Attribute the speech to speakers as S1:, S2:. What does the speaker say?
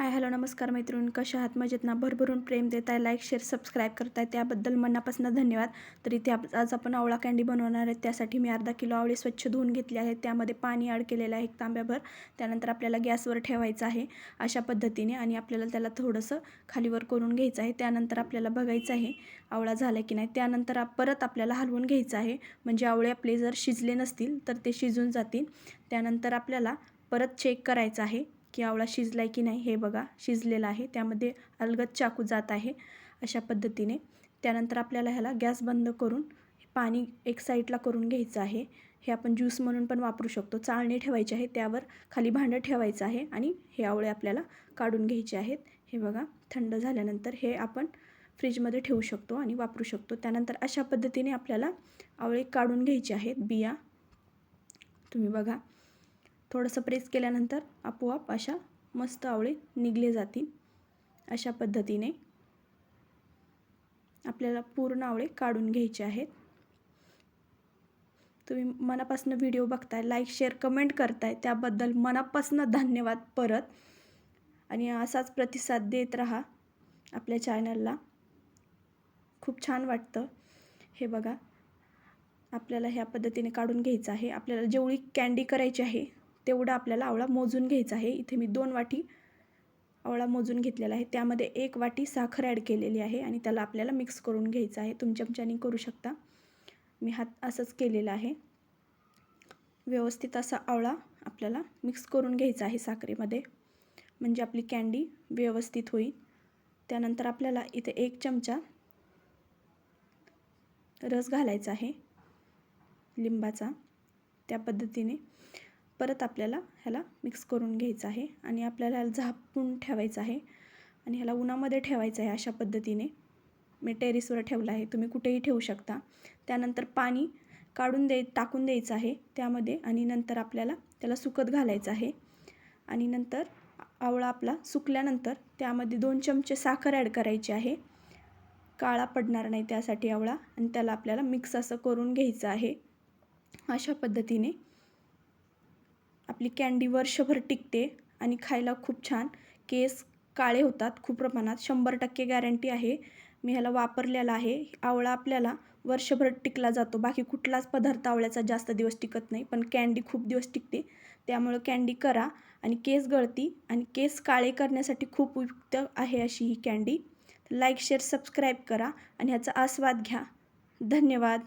S1: Hi hello नमस्कार मैत्रीण कशा आहात? मजेत ना? भरभरून प्रेम देताय लाईक शेअर सबस्क्राईब करताय त्याबद्दल मनापासून धन्यवाद. तर इथे आप आज आपण आवळा कँडी बनवणार आहे त्यासाठी मी अर्धा किलो आवळे स्वच्छ धुवून घेतले आहेत त्यामध्ये पाणी ॲड केलेलं आहे एक तांब्याभर. त्यानंतर आपल्याला गॅसवर ठेवायचं आहे अशा पद्धतीने आणि आपल्याला त्याला थोडंसं खालीवर करून घ्यायचं आहे. त्यानंतर आपल्याला बघायचं आहे आवळा झाला की नाही. त्यानंतर आप- परत आपल्याला हलवून घ्यायचं आहे. म्हणजे आवळे आपले जर शिजले नसतील तर ते शिजून जातील. त्यानंतर आपल्याला परत चेक करायचं आहे. की आवळा शिजला आहे की नाही हे बघा शिजलेला आहे. त्यामध्ये अलगद चाकू जात आहे अशा पद्धतीने. त्यानंतर आपल्याला ह्याला गॅस बंद करून पाणी एक साईडला करून घ्यायचं आहे. हे आपण ज्यूस म्हणून पण वापरू शकतो. चाळणी ठेवायची आहे त्यावर खाली भांडं ठेवायचं आहे आणि हे आवळे आपल्याला काढून घ्यायचे आहेत. हे बघा थंड झाल्यानंतर हे आपण फ्रीजमध्ये ठेवू शकतो आणि वापरू शकतो. त्यानंतर अशा पद्धतीने आपल्याला आवळे काढून घ्यायचे आहेत. बिया तुम्ही बघा. थोडंसं प्रेस केल्यानंतर आपोआप अशा मस्त आवळे निघले जातील अशा पद्धतीने. आपल्याला पूर्ण आवळे काढून घ्यायचे आहेत. तुम्ही मनापासून व्हिडिओ बघताय लाईक शेअर कमेंट करताय त्याबद्दल मनापासून धन्यवाद परत. आणि असाच प्रतिसाद देत राहा आपल्या चॅनलला खूप छान वाटतं. हे बघा आपल्याला ह्या पद्धतीने काढून घ्यायचं आहे. आपल्याला जेवढी कँडी करायची आहे तेवढा आपल्याला आवळा मोजून घ्यायचा आहे. इथे मी दोन वाटी आवळा मोजून घेतलेला आहे. त्यामध्ये एक वाटी साखर ॲड केलेली आहे आणि त्याला आपल्याला मिक्स करून घ्यायचं आहे. तुमच्या चमच्याने करू शकता. मी हात असंच केलेलं आहे. व्यवस्थित असा आवळा आपल्याला मिक्स करून घ्यायचा आहे साखरेमध्ये. म्हणजे आपली कँडी व्यवस्थित होईल. त्यानंतर आपल्याला इथे एक चमचा रस घालायचा आहे. लिंबाचा. त्या पद्धतीने. परत आपल्याला ह्याला मिक्स करून घ्यायचं आहे आणि आपल्याला ह्याला झापून ठेवायचं आहे. आणि ह्याला उन्हामध्ये ठेवायचं आहे अशा पद्धतीने. मी टेरिसवर ठेवलं आहे. तुम्ही कुठेही ठेवू शकता. त्यानंतर पाणी काढून दे टाकून द्यायचं आहे त्यामध्ये आणि नंतर आपल्याला त्याला सुकत घालायचं आहे. आणि नंतर आवळा आपला सुकल्यानंतर त्यामध्ये दोन चमचे साखर ॲड करायची आहे. काळा पडणार नाही त्यासाठी आवळा आणि त्याला आपल्याला मिक्स असं करून घ्यायचं आहे. अशा पद्धतीने आपली कँडी वर्षभर टिकते आणि खायला खूप छान. केस काळे होतात खूप प्रमाणात. शंभर टक्के गॅरंटी आहे. मी ह्याला वापरलेला आहे. आवळा आपल्याला वर्षभर टिकला जातो. बाकी कुठलाच पदार्थ आवळ्याचा जास्त दिवस टिकत नाही. पण कँडी खूप दिवस टिकते. त्यामुळं कँडी करा आणि केस गळती आणि केस काळे करण्यासाठी खूप उपयुक्त आहे अशी ही कँडी लाईक शेअर सबस्क्राईब करा आणि ह्याचा आस्वाद घ्या. धन्यवाद.